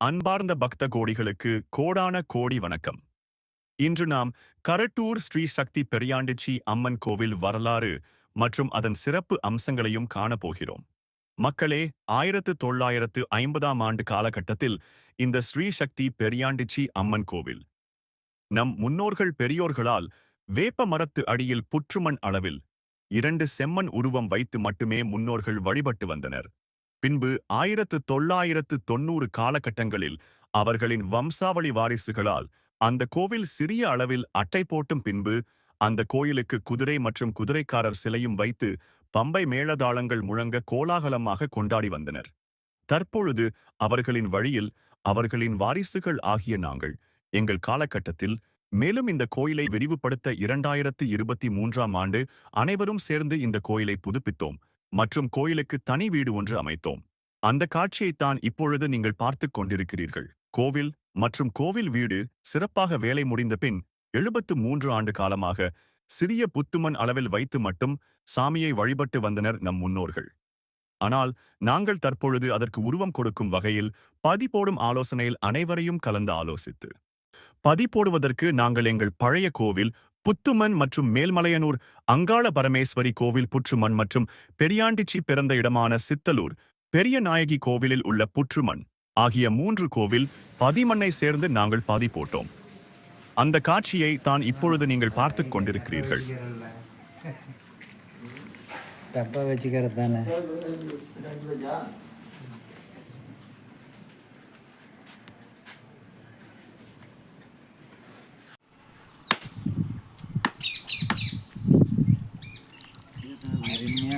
அன்பார்ந்த பக்த கோடிகளுக்கு கோடான கோடி வணக்கம். இன்று நாம் கரட்டூர் ஸ்ரீ சக்தி பெரியாண்டிச்சி அம்மன் கோவில் வரலாறு மற்றும் அதன் சிறப்பு அம்சங்களையும் காணப்போகிறோம். மக்களே ஆயிரத்து தொள்ளாயிரத்து ஐம்பதாம் ஆண்டு காலகட்டத்தில் இந்த ஸ்ரீ சக்தி பெரியாண்டிச்சி அம்மன் கோவில். நம் முன்னோர்கள் பெரியோர்களால் வேப்ப மரத்து அடியில் புற்றுமண் அளவில் இரண்டு செம்மண் உருவம் வைத்து மட்டுமே முன்னோர்கள் வழிபட்டு வந்தனர். பின்பு ஆயிரத்து தொள்ளாயிரத்து தொன்னூறு காலகட்டங்களில் அவர்களின் வம்சாவளி வாரிசுகளால் அந்த கோவில் சிறிய அளவில் அட்டை போட்டும் பின்பு அந்த கோயிலுக்கு குதிரை மற்றும் குதிரைக்காரர் சிலையும் வைத்து பம்பை மேளதாளங்கள் முழங்க கோலாகலமாக கொண்டாடி வந்தனர். தற்பொழுது அவர்களின் வழியில் அவர்களின் வாரிசுகள் ஆகிய நாங்கள் எங்கள் காலகட்டத்தில் மேலும் இந்த கோயிலை விரிவுபடுத்த இரண்டாயிரத்து இருபத்தி மூன்றாம் ஆண்டு அனைவரும் சேர்ந்து இந்த கோயிலை புதுப்பித்தோம். மற்றும் கோயிலுக்கு தனி வீடு ஒன்று அமைத்தோம். அந்த காட்சியைத்தான் இப்பொழுது நீங்கள் பார்த்துக் கொண்டிருக்கிறீர்கள். கோவில் மற்றும் கோவில் வீடு சிறப்பாக வேலை முடிந்த பின் எழுபத்து மூன்று ஆண்டு காலமாக சிறிய புத்துமன் அளவில் வைத்து மட்டும் சாமியை வழிபட்டு வந்தனர் நம் முன்னோர்கள். ஆனால் நாங்கள் தற்பொழுது அதற்கு உருவம் கொடுக்கும் வகையில் பதி போடும் ஆலோசனையில் அனைவரையும் கலந்து ஆலோசித்து பதி போடுவதற்கு நாங்கள் எங்கள் பழைய கோவில் புத்துமன் மற்றும் மேல்மலையனூர் அங்காள பரமேஸ்வரி கோவில் புற்றுமண் மற்றும் பெரியாண்டிச்சி பிறந்த இடமான சித்தலூர் பெரிய நாயகி கோவிலில் உள்ள புற்றுமண் ஆகிய மூன்று கோவில் பதிமண்ணை சேர்ந்து நாங்கள் பாதி போட்டோம் அந்த காட்சியை தான் இப்பொழுது நீங்கள் பார்த்து கொண்டிருக்கிறீர்கள். டப்பா வச்சுக்கிறது தானே அருமையாக இருக்குது ஒன்றும் பிரச்சனை வந்துக்கிறோம் நீ வந்து வந்து சிறப்பாக வந்து ஆள் சேர்ந்து அழிவு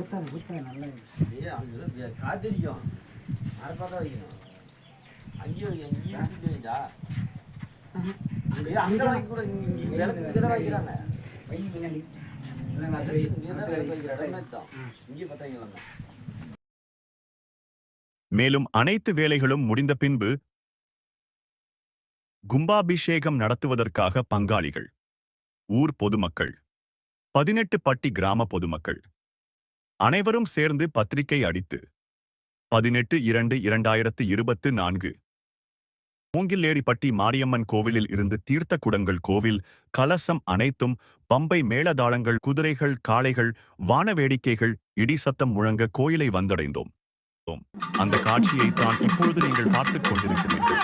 ஊத்தாது ஊத்தாது நல்லா காத்திருக்கும் மரப்பாதான் வைக்கணும் அங்கேயும் வச்சுட்டு அங்க வைக்க கூட இங்க- வைக்கிறாங்க. மேலும் அனைத்து வேலைகளும் முடிந்த பின்பு கும்பாபிஷேகம் நடத்துவதற்காக பங்காளிகள் ஊர் பொதுமக்கள் பதினெட்டு பட்டி கிராம பொதுமக்கள் அனைவரும் சேர்ந்து பத்திரிகை அடித்து பதினெட்டு இரண்டு இரண்டாயிரத்து இருபத்து நான்கு. மூங்கில்லேரிப்பட்டி மாரியம்மன் கோவிலில் இருந்து தீர்த்த குடங்கள் கோவில் கலசம் அனைத்தும் பம்பை மேளதாளங்கள் குதிரைகள் காளைகள் வான வேடிக்கைகள் இடி சத்தம் முழங்க கோயிலை வந்தடைந்தோம். அந்த காட்சியை தான் இப்பொழுது நீங்கள் பார்த்துக் கொண்டிருக்கிறீர்கள்.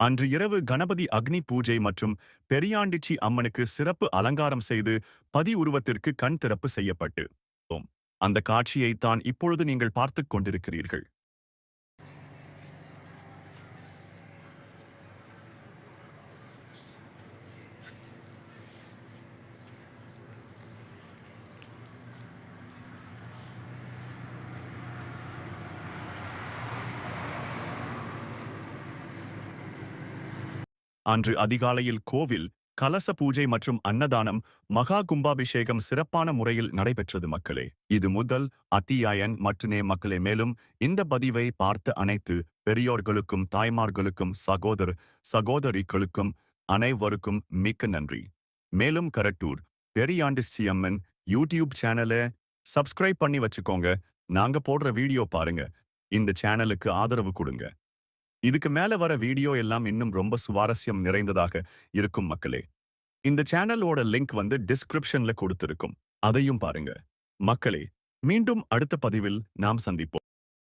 அன்று இரவு கணபதி அக்னி பூஜை மற்றும் பெரியாண்டிச்சி அம்மனுக்கு சிறப்பு அலங்காரம் செய்து பதி உருவத்திற்கு கண் திறப்பு செய்யப்பட்டு ஓம். அந்த காட்சியை தான் இப்பொழுது நீங்கள் பார்த்துக் கொண்டிருக்கிறீர்கள் அன்று அதிகாலையில் கோவில் கலச பூஜை மற்றும் அன்னதானம் மகா கும்பாபிஷேகம் சிறப்பான முறையில் நடைபெற்றது மக்களே. இது முதல் அத்தியாயன் மட்டுமே மக்களே. மேலும் இந்த பதிவை பார்த்த அனைத்து பெரியோர்களுக்கும் தாய்மார்களுக்கும் சகோதர சகோதரிகளுக்கும் அனைவருக்கும் மிக்க நன்றி. மேலும் கரட்டூர் பெரியாண்டிச்சி அம்மன் யூடியூப் சேனலை சப்ஸ்கிரைப் பண்ணி வச்சுக்கோங்க. நாங்க போடுற வீடியோ பாருங்க. இந்த சேனலுக்கு ஆதரவு கொடுங்க. இதுக்கு மேல வர வீடியோ எல்லாம் இன்னும் ரொம்ப சுவாரஸ்யம் நிறைந்ததாக இருக்கும் மக்களே. இந்த சேனலோட லிங்க் வந்து டிஸ்கிரிப்ஷன்ல கொடுத்திருக்கும். அதையும் பாருங்க. மக்களே மீண்டும் அடுத்த பதிவில் நாம் சந்திப்போம்.